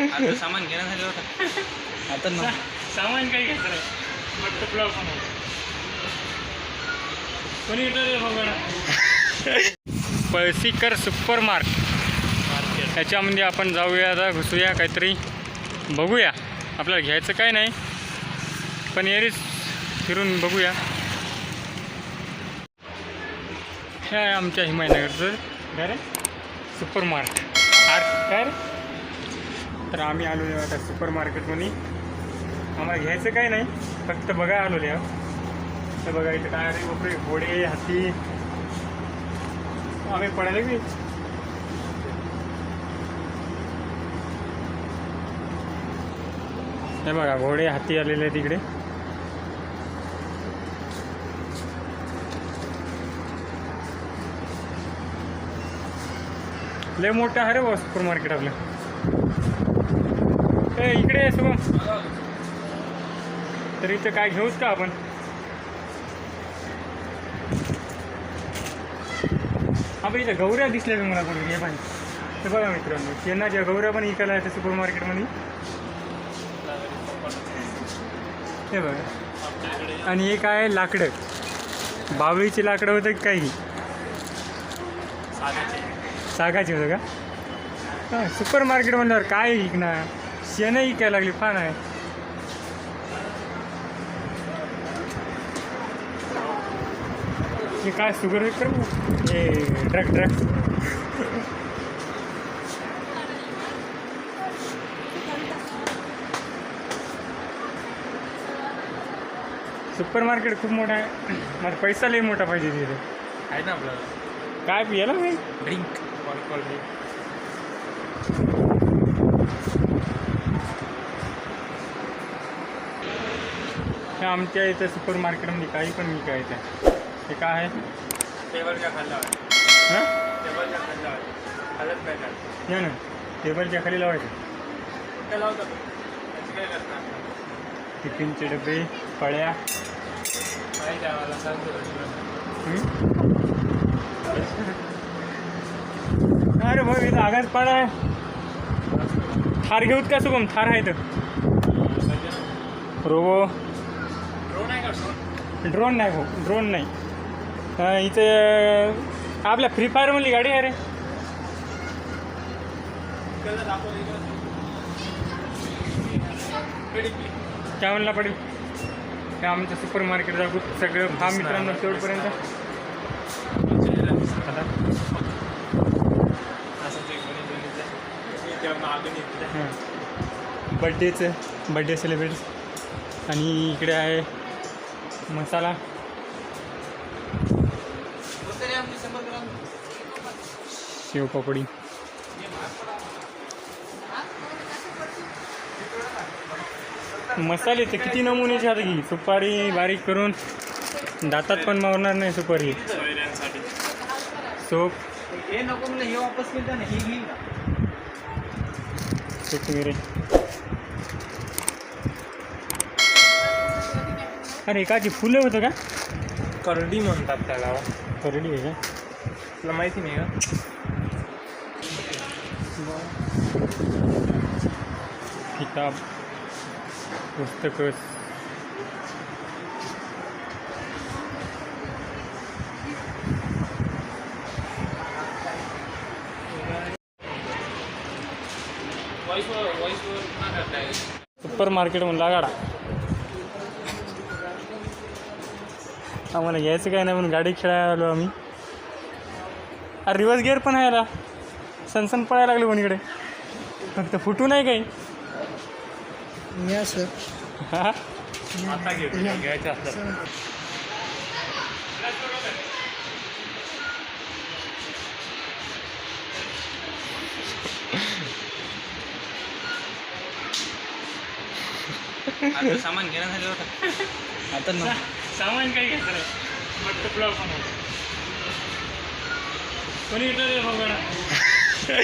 आता सामान घेणं झालं होतं. आता ना सामान काही पण कोणी येतं रे बघा पळसीकर सुपर मार्ट त्याच्यामध्ये आपण जाऊया आता घुसूया काहीतरी. बघूया. आपल्याला घ्यायचं काय नाही. पण एरीच फिरून बघूया. हे आहे आमच्या हिमायनगरचं. काय रे? सुपर मार्ट आर्ट काय रे? तर आम्ही आलो आहे आता सुपर मार्केटमध्ये आम्हाला घ्यायचं काय नाही फक्त बघा आलो आहे तर बघा इथं काय रे बापरे घोडे हाती. आम्ही पडायला की हे बघा घोडे हाती आलेले आहेत तिकडे लय मोठं आहे रे बा सुपर मार्केट आपलं. ए इकडे शुभम तर इथं काय घेऊच का आपण? आपण इथं गौऱ्या दिसल्या का मला कुठे हे पाहिजे तर बघा मित्रांनो शेणाच्या गौऱ्या पण इकायला येते सुपर मार्केटमध्ये हे बघा. आणि हे काय आहे? लाकडं. बावळीची लाकडं होतं की काही? सागाची होतं का? हां सुपर मार्केट म्हणल्यावर काय विकणार? शेणं विकायला लागली फान आहे. हे काय सुगर विकर हे ड्रग ड्रग सुपर मार्केट खूप मोठं आहे. मला पैसा लई मोठा पाहिजे तिथे. आहे ना आपल्याला. काय पियाला मी ड्रिंक कॉल हे आमच्या इथं सुपर मार्केटमध्ये काही पण विकायचं हे काय आहे? टेबलच्या खाल्ला हां? टेबलच्या खाल्ला हलत नाही ना टेबलच्या खाली लावायचं. कुठं लावतो. त्याची काय करणार टिफिनचे डबे पळ्या. आहे सांगतो हं? अरे भाऊ इथं आगाच पाडा. आहे थार घेऊत का शुभम थार आहे तर रोबो. ड्रोन नाही भाऊ ड्रोन नाही. इथे आपल्या फ्री फायरमधली गाडी आहे रे. काय म्हणला पडेल हे आमचं सुपर मार्केट जाऊ सगळं हा मित्रांनो शेवटपर्यंत आता असं ते कोणी कोणी त्या मागून येते हां. बड्डेचं बड्डे सेलिब्रेट आणि इकडे आहे मसाला शेवपापडी मसाले तर किती नमुन्याचे आता घे सुपारी बारीक करून. दातात पण मारणार नाही सुपारी. सोप. हे नको हे वापस केलं ना हे घेईल का सोप वगैरे अरे एकाची फुलं होतं का? करडी म्हणतात त्याला. करडी आहे का? तुला माहिती नाही का? किताब पुस्तकं. सुपर मार्केट म्हणला गाडा आम्हाला घ्यायचं काय नाही म्हणून गाडी खेळायला आलो आम्ही. अरे रिवर्स गिअर पण आहे याला. सनसन पळायला लागले कोणीकडे फक्त फुटू नाही काही. या सर हा? घ्यायचं असतं आता सामान घेणं झालं होतं. आता ना सामान काही घ्यायचं नाही फक्त पुलाव पण कोणी येतं रे बघा